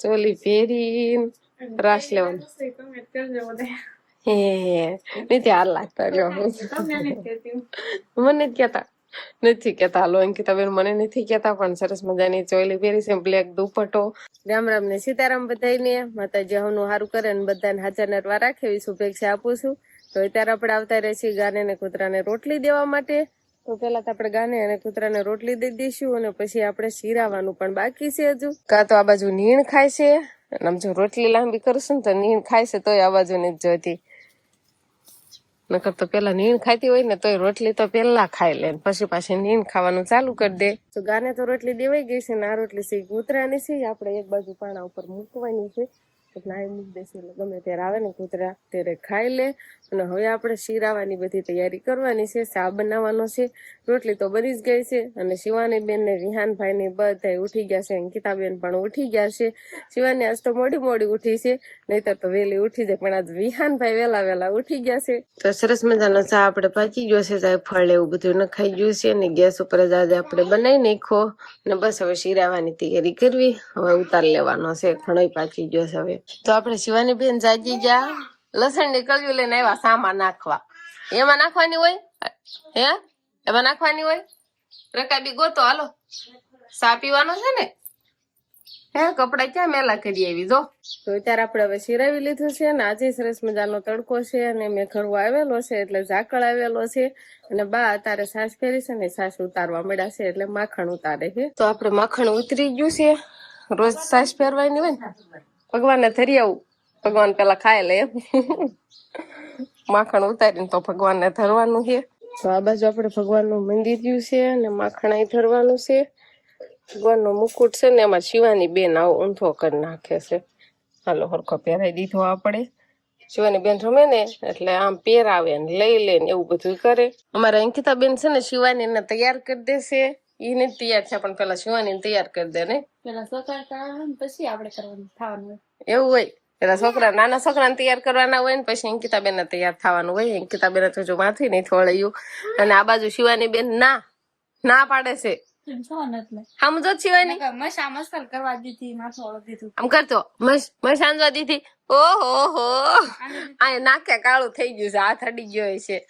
ચોલી પહેરી રાસ લેવાનું હે નથી હાર લાગતા લ્યો. મને જ કેતા નથી કેતા હાલો અંકિતા બેન મને નથી કેતા પણ સરસ મજાની ચોલી પહેરી છે બ્લેક દુપટ્ટો રામ રામ ને સીતારામ બધાને માતાજી હવનું સારું કરે અને બધાને હાજર નરવા રાખે એવી શુભેચ્છા આપું છું તો અત્યારે આપણે આવતા રહે છીએ ગાને ને કૂતરાને રોટલી દેવા માટે તો પેલા તો આપણે ગાને અને કૂતરાને રોટલી દઈ દઈશું અને પછી આપણે શીરાવાનું પણ બાકી છે હજુ. કાં તો આ બાજુ નીણ ખાય છે. અને આમ જો રોટલી લાંબી કરશું તો નીણ ખાય છે, તોય આ બાજુ નથી જોતી નકર તો પેલા નીણ ખાતી હોય ને તોય રોટલી તો પેલા ખાઈ લે પછી પાછી નીણ ખાવાનું ચાલુ કરી દે. તો ગાને તો રોટલી દેવાઈ ગઈ છે ને આ રોટલી છે કૂતરાની છે આપણે એક બાજુ પાણા ઉપર મૂકવાની છે. આ મૂકી દેશે એટલે ગમે ત્યારે આવે ને કૂતરા ત્યારે ખાઈ લે. અને હવે આપણે શીરાવાની બધી તૈયારી કરવાની છે, શા બનાવવાનો છે, રોટલી તો બની જ ગઈ છે. અને શિવાની બેન ને વિહાનભાઈ ને બધા ઉઠી ગયા છે અંકિતાબેન પણ ઉઠી ગયા છે. શિવાની આજ તો મોડી મોડી ઉઠી છે, નહીતર તો વહેલી ઉઠી જાય, પણ આજ વિહાનભાઈ વહેલા વહેલા ઉઠી ગયા છે. તો સરસ મજાનો ચા આપણે પાકી ગયો છે ફળ એવું બધું નખાઈ ગયું છે. અને ગેસ ઉપર જ આજે આપણે બનાવી નાખો અને બસ હવે શીરાવાની તૈયારી કરવી, હવે ઉતાર લેવાનો છે, ઘણોય પાકી ગયો છે હવે. તો આપણે શિવાની બેન જાગી ગયા. લસણની કળિયું લઈને આવ્યા સામા નાખવા. એમાં નાખવાની હોય? હે? એમાં નાખવાની હોય? રકાબી ગોતો, હાલો. સા પીવાનો છે ને? હે, કપડા ક્યાં મેલા કરી આવી? જો. તો અત્યારે આપણે હવે સિરાવી લીધું છે ને, આજે સરસ મજાનો તડકો છે અને મેં ઘરવો આવેલો છે, એટલે ઝાકળ આવેલો છે. અને બા અત્યારે સાસ ફેરી છે ને સાસ ઉતારવા મળ્યા છે, એટલે માખણ ઉતારે છે. તો આપણે માખણ ઉતરી ગયું છે. રોજ સાસ ફેરવાની હોય ને? ભગવાનને ધરી આવું. ભગવાન પેલા ખાય લે. માખણ ઉતારીને તો ભગવાનને ધરવાનું છે. તો આ બાજુ આપણે ભગવાનનું મંદિર રહ્યું છે અને માખણ અહીં ધરવાનું છે. ભગવાનનો મુકુટ છે ને એમાં શિવાની બેન આવો ઊંધો કરી નાખે છે. હાલો હરખો પહેરાઈ દીધો આપણે. શિવાની બેન રમે ને એટલે આમ પહેરાવે ને લઈ લે ને એવું બધું કરે. અમારા અંકિતા બેન છે ને શિવાની ને તૈયાર કરી દેશે ઈ નથી તૈયાર છે પણ પેલા શિવાની તૈયાર કરી દે ને. પેલા સકાર પછી આપણે કરવાનું થવાનું. એવું હોય. પેલા છોકરા નાના છોકરાને તૈયાર કરવાના હોય ને પછી અંકિતા બેન તૈયાર થવાનું હોય. અંકિતા બેન તો જો માથી નહીં થોડાયું અને આ બાજુ શિવાની બેન ના ના પાડે છે. આમ સમજો શિવાની. કરવા દીધી આમ કરતો મસ મસ દીધી. ઓહો હો. આ નાકે કાળું થઈ ગયું છે હાથ અડી ગયો છે.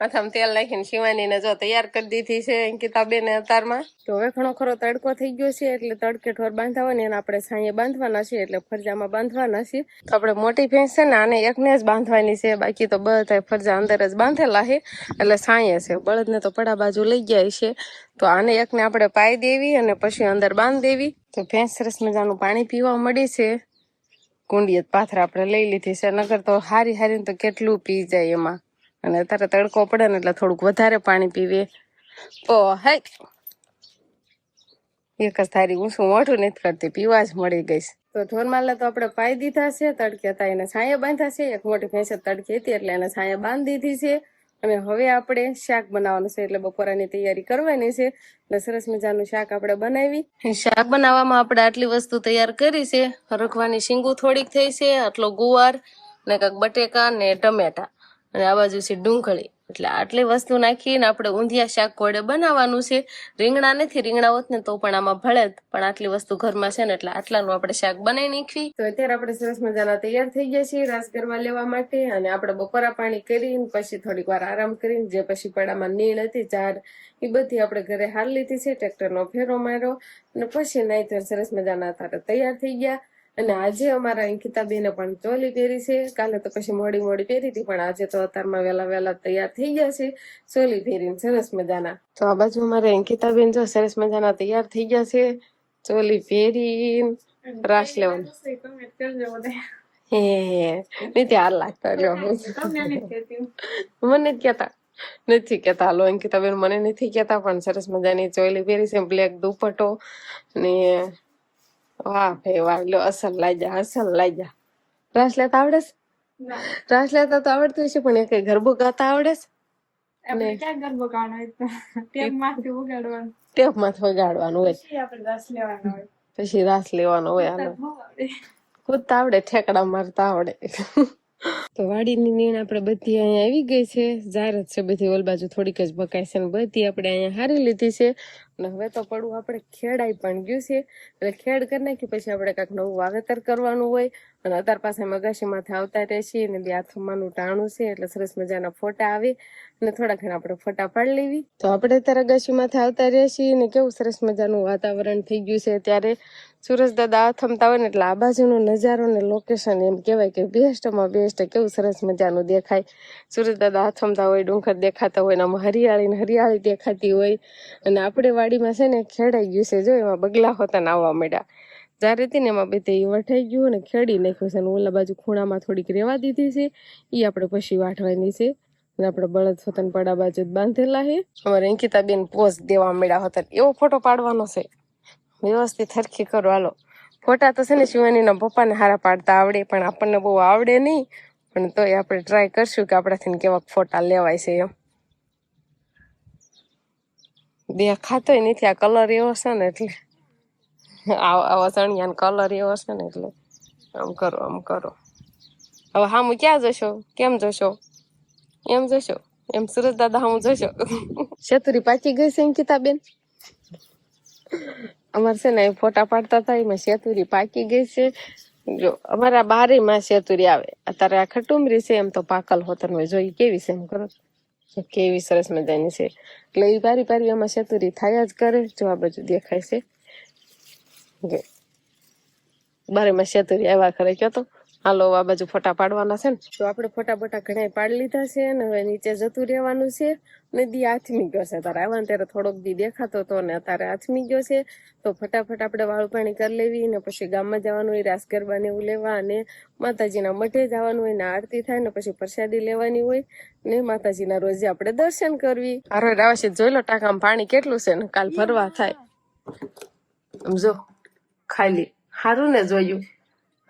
માથામાં તેલ નાખીને શિવાનીને જો તૈયાર કરી દીધી છે અંકિતા બેન અતારમાં. તો હવે ઘણો ખરો તડકો થઈ ગયો છે, એટલે તડકે ઠોર બાંધવા હોય ને એને આપણે સાંયે બાંધવાના છે એટલે ફરજામાં બાંધવાના છે તો આપણે મોટી ભેંસ છે ને, આને એકને જ બાંધવાની છે, બાકી તો બધા ફરજા અંદર જ બાંધેલા છે, એટલે સાંજે છે. બળદને તો પડા બાજુ લઈ ગયા છે, તો આને એકને આપણે પાઈ દેવી અને પછી અંદર બાંધ દેવી. તો ભેંસ સરસ મજાનું પાણી પીવા મળી છે. કુંડિયત પાથરા આપણે લઈ લીધી છે નગર તો હારી હારી તો કેટલું પી જાય એમાં. અને અત્યારે તડકો પડે ને એટલે થોડુંક વધારે પાણી પીવે ઓ હે એક જ થારી ઊંચું મોઢું નથી કરતી, પીવા જ મળી ગઈ તો ઢોરમાલા તો આપણે પાઈ દીધા છે, તડકે હતા એને છાંયે બાંધ્યા છે, એક મોટી ભેંસે તડકે હતી એટલે એને છાંયે બાંધી દીધી છે. અને હવે આપણે શાક બનાવવાનું છે એટલે બપોરાની તૈયારી કરવાની છે. એટલે સરસ મજાનું શાક આપણે બનાવી. શાક બનાવવામાં આપણે આટલી વસ્તુ તૈયાર કરી છે. રખવાની શીંગું થોડીક થઈ છે, આટલો ગુવાર ને કાંક બટેકા ને ટમેટા. અને આ બાજુ છે ડુંગળી. એટલે આટલી વસ્તુ નાખીને આપણે ઊંધિયા શાક કોડે બનાવવાનું છે. રીંગણા નથી, રીંગણા હોત ને તો પણ આમાં ભળે પણ આટલી વસ્તુ ઘરમાં છે ને એટલે આટલાનું આપણે શાક બનાવી નાખવી. તો અત્યારે આપણે સરસ મજાના તૈયાર થઈ ગયા છીએ રાસ કરવા લેવા માટે. અને આપણે બપોરા પાણી કરીને, પછી થોડીક વાર આરામ કરીને, જે પછી પડામાં નીણ હતી ચાર એ બધી આપણે ઘરે હાલ લીધી છે. ટ્રેક્ટરનો ફેરો માર્યો. અને પછી નાઈ સરસ મજાના તારે તૈયાર થઈ ગયા. અને આજે અમારા અંકિતાબેને પણ ચોલી પહેરી છે. કાલે તો પછી મોડી મોડી પહેરી હતી પણ આજે તો અત્યારમાં વેલા વેલા તૈયાર થઈ ગયા છે. ચોલી પહેરીને સરસ મજાના. તો આ બાજુ અમારે અંકિતાબેન જો સરસ મજાના તૈયાર થઈ ગયા છે. ચોલી પહેરીને રાસ લેવાનું. હે નથી હાર લાગતા જો કહેતી. મને કેતા નથી કેતા હાલો અંકિતાબેન મને નથી કેતા પણ સરસ મજાની ચોલી પહેરી છે. બ્લેક દુપટ્ટો ને વાહ ભાઈ વાહ લો અસલ લાગ્યા અસલ લાગ્યા રાસ લેતા આવડે છે? રાસ લેતા તો આવડતું હશે પણ એ ગરબો ગાતા આવડે છે આપણે ક્યાં ગરબો ગાવાનો હોય ટેપમાંથી ઉગાડવાનું ટેપમાં વગાડવાનું હોય પછી આપણે રસ લેવાનો હોય પછી રાસ લેવાનો હોય. કૂદતા આવડે ઠેકડા મારતા આવડે તો વાડીની નીણ આપણે બધી અહીંયા આવી ગઈ છે જાહેરાત છે બધી ઓલ બાજુ થોડીક જ બકાય છે ને બધી આપણે અહીંયા હારી લીધી છે અને હવે તો પડવું આપણે ખેડાઈ પણ ગયું છે. એટલે ખેડ કરી નાખી, પછી આપણે કાંઈક નવું વાવેતર કરવાનું હોય. અને અત્યાર પાસે મગાશીમાંથી આવતા રહેશે અને બે આથમાનું ટાણું છે, એટલે સરસ મજાના ફોટા આવે. અને થોડા ઘણા આપણે ફોટા પાડી લેવી. તો આપણે અત્યારે અગાશીમાંથી આવતા રહીએ છીએ અને કેવું સરસ મજાનું વાતાવરણ થઈ ગયું છે ત્યારે સુરજ દાદા આથમતા હોય ને એટલે આ નજારો ને લોકેશન એમ કહેવાય કે બેસ્ટમાં બેસ્ટ, કેવું સરસ મજાનું દેખાય. સુરજ દાદા આથમતા હોય, ડુંગર દેખાતા હોય, ને આમાં હરિયાળી ને હરિયાળી દેખાતી હોય. અને આપણે વાડીમાં છે ને ખેડાઈ ગયું છે, જો એમાં બગલા હોતા આવવા માંડ્યા. જ્યારે હતી ને એમાં બે તે વઠાઈ ગયું અને ખેડી નાખ્યું છે અને ઓલા બાજુ ખૂણામાં થોડીક રેવા દીધી છે. એ આપણે પછી વાટવાની છે. અને આપણે બળદ ફતન પડા બાજુ બાંધેલા છે. અમારે અંકિતા બેન પોઝ દેવા મળ્યા હતા એવો ફોટો પાડવાનો છે. વ્યવસ્થિત હરખી કરો, હાલો. ફોટા તો છે ને શિવાનીના પપ્પાને હારા પાડતા આવડે, પણ આપણને બહુ આવડે નહીં. પણ તોય આપણે ટ્રાય કરશું કે આપણાથી કેવાક ફોટા લેવાય છે એમ. દેખાતોય નથી. આ કલર એવો છે ને એટલે આવો ચણિયાનો કલર એવો છે ને એટલે આમ કરો આમ કરો. હવે હામું ક્યાં જશો? કેમ જશો? એમ જશો? એમ સુરજ દાદા હામું જશો? શેતુરી પાકી ગઈ છે અંકિતા બેન અમારે છે ને એ ફોટા પાડતા હતા, એમાં શેતુરી પાકી ગઈ છે. જો, અમારા બારે માં શેતુરી આવે. અત્યારે આ ખટુમરી છે, એમ તો પાકલ હોતર હોય. જોઈ કેવી છે એમ કરો. કેવી સરસ મજાની છે. એટલે એ પારી પારી એમાં ચતુરી થાય જ કરે જો આ બાજુ દેખાય છે. જો. ચતુરી આવ્યા કરે, કયો તો? હાલો આ બાજુ ફોટા પાડવાના છે ને? તો આપણે ફોટા બોટા ઘણા પાડી લીધા છે ને હવે નીચે જતું રહેવાનું છે ને દી આથમી ગયો છે. તારે આવવાનું ત્યારે થોડોક દી દેખાતો હતો ને અત્યારે આથમી ગયો છે. તો ફટાફટ આપણે વાળું પાણી કરી લેવી ને પછી ગામમાં જવાનું હોય રાસ ગરબા ને એવું લેવા અને માતાજીના મઠે જવાનું હોય ને આરતી થાય ને પછી પ્રસાદી લેવાની હોય ને માતાજીના રોજે આપણે દર્શન કરવી. હારો રાવશે જોઈ લો ટાંકામાં પાણી કેટલું છે ને કાલ ભરવા થાય. સમજો ખાલી સારું ને જોયું.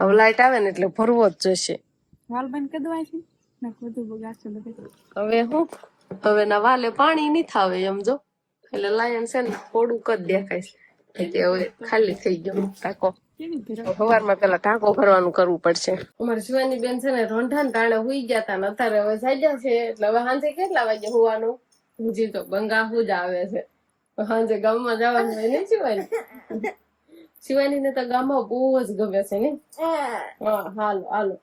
હવે લાઈટ આવે ને એટલે ભરવો જ જોશે. વાલ બંધ કરી દેવાય છે? હવે હું? હવે ના વાલે પાણી નહીં થાવે એમ જો. એટલે લાયન છે ને થોડુંક જ દેખાય છે. એટલે હવે ખાલી થઈ ગયો ટાંકો સવારમાં પેલા ટાંકો ભરવાનું કરવું પડશે. અમારી શિવાની બેન છે ને રોંઢા ને ટાણે હુઈ ગયા તા ને અત્યારે હવે સાજા છે. એટલે હવે સાંજે કેટલા વાગે હોવાનું? હજી તો બંગા હું જ આવે છે. સાંજે ગામમાં જવાનું હોય ને શિવાની શિવાની ને તો ગામમાં બહુ જ ગમે છે ને? હા. હાલો હાલો.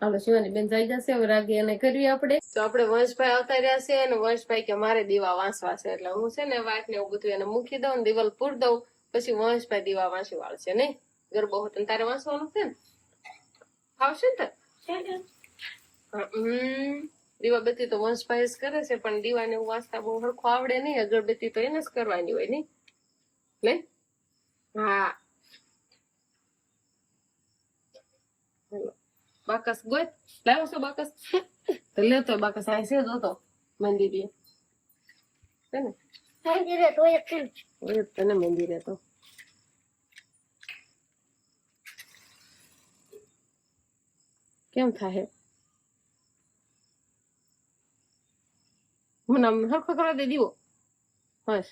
હાલો શિવાની બેન જઈ જશે હવે રાગી અને કરવી આપણે. તો આપણે વંશભાઈ આવતા રહ્યા છે અને વંશભાઈ કે મારે દીવા વાંચવા છે એટલે હું છે ને વાટ ને એવું બધું એને મૂકી દઉં ને દિવાલ પૂર દઉં પછી વંશભાઈ દીવા વાંચી વાળશે નહીં? ગરબો હતો ને તારે વાંચવાનું છે ને? આવશે ને દીવાબત્તી તો વંશભાઈ જ કરે છે પણ દીવાને એવું વાંચતા બહુ સરખું આવડે નહીં અગરબત્તી તો એને જ કરવાની હોય નહીં? લે હા હાલો. બાકસ ગોત. લાવ્યો છો બાકસ? તો લેતો બાકસ અહીં છે જોતો મંદિરે છે. ને ઓય તને મંદિરે તો. કેમ થાય? મને હરખો કરવા દે દીવો. બસ.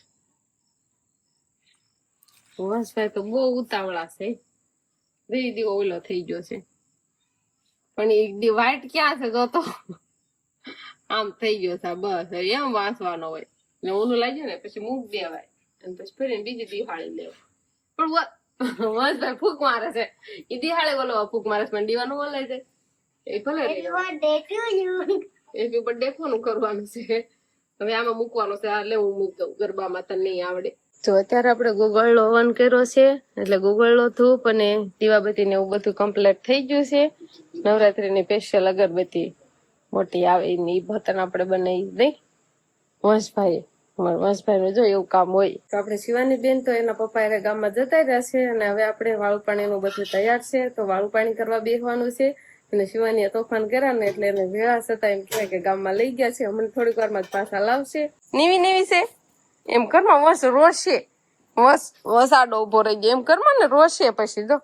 વંશભાઈ તો બહુ ઉતાવળા છે. દે દીવો ઓલો થઈ ગયો છે. પણ એક દી વાઈટ ક્યાં છે જોતો આમ થઈ ગયો છે બસ. એમ વાંચવાનો હોય. ને ઊનું લાગ્યું ને પછી મૂક દેવાય. અને પછી ફરીને બીજી દિહાળી લેવા. પણ વંશભાઈ ફૂક મારે છે. એ દિહાળે બોલો ફૂક મારે છે પણ દીવાનું બોલે છે. એ ભલે. હેપી બર્થડે કોનું કરવાનું છે. હવે આમાં મૂકવાનું છે આ લેવું મૂક દઉં. ગરબામાં તને નહીં આવડે. તો અત્યારે આપણે ગોગળનો ઓવન કર્યો છે એટલે ગોગળનો ધૂપ અને દીવાબત્તી ને એવું બધું કમ્પ્લીટ થઈ ગયું છે. નવરાત્રીની સ્પેશિયલ અગરબત્તી મોટી આવે એની ભતન આપણે બનાવી નહીં? વંશભાઈ અમારા વંશભાઈ જો એવું કામ હોય. તો આપણે શિવાની બેન તો એના પપ્પા એને ગામમાં જતા રહ્યા છે અને હવે આપણે વાળું પાણીનું બધું તૈયાર છે. તો વાળું પાણી કરવા બેસવાનું છે અને શિવાની તોફાન કર્યા ને એટલે એને વેળા છતાં એમ કહેવાય કે ગામમાં લઈ ગયા છે. અમને થોડીક વારમાં જ પાછા લાવશે. નીવી નીવી છે? એમ કરવા વસ રોશે. વસ વસાડો ઊભો રહી ગયો. એમ કરવા ને રોશે પછી જો.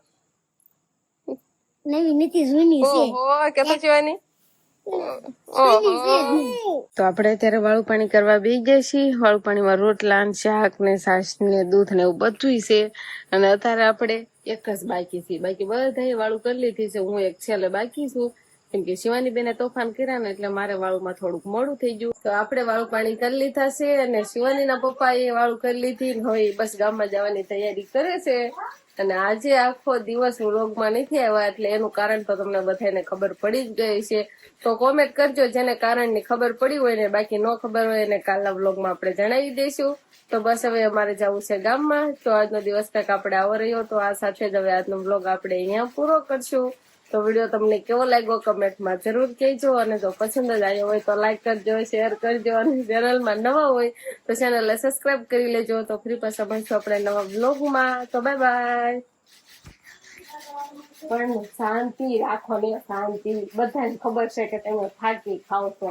નવી નથી જૂની છે. ઓહો કે તો આપણે અત્યારે વાળું પાણી કરવા બેસી ગયા છીએ. વાળું પાણીમાં રોટલા ને શાક ને સાસ ને દૂધ ને એવું બધું છે. અને અત્યારે આપણે એક જ બાકી છે. બાકી બધા વાળું કરી લીધી છે. હું એક છેલ્લે બાકી છું. કેમ કે શિવાની બેને તોફાન કર્યા ને એટલે મારે વાળુમાં થોડુંક મોડું થઈ ગયું. તો આપણે વાળું પાણી કરી લીધા છે અને શિવાનીના પપ્પા એ વાળું કરી લીધી ને હવે બસ ગામમાં જવાની તૈયારી કરે છે. અને આજે આખો દિવસ વ્લોગમાં નથી આવ્યા એટલે એનું કારણ તો તમને બધાને ખબર પડી જ ગઈ છે. તો કોમેન્ટ કરજો જેને કારણની ખબર પડી હોય ને બાકી ન ખબર હોય એને કાલના વ્લોગમાં આપણે જણાવી દઈશું. તો બસ હવે અમારે જવું છે ગામમાં. તો આજનો દિવસ કંઈક આપણે આવો રહ્યો તો આ સાથે જ હવે આજનો વ્લોગ આપણે અહીંયા પૂરો કરશું. તો વીડિયો તમને કેવો લાગ્યો કમેન્ટમાં જરૂર કહેજો અને જો પસંદ જ આવ્યો હોય તો લાઈક કરજો શેર કરજો અને ચેનલમાં નવા હોય તો ચેનલને સબસ્ક્રાઇબ કરી લેજો. તો ફરી પાછા મળશું આપણે નવા બ્લોગમાં તો બાય બાય પણ શાંતિ રાખો ને શાંતિ. બધાને ખબર છે કે તમે થાકી ખાવ છો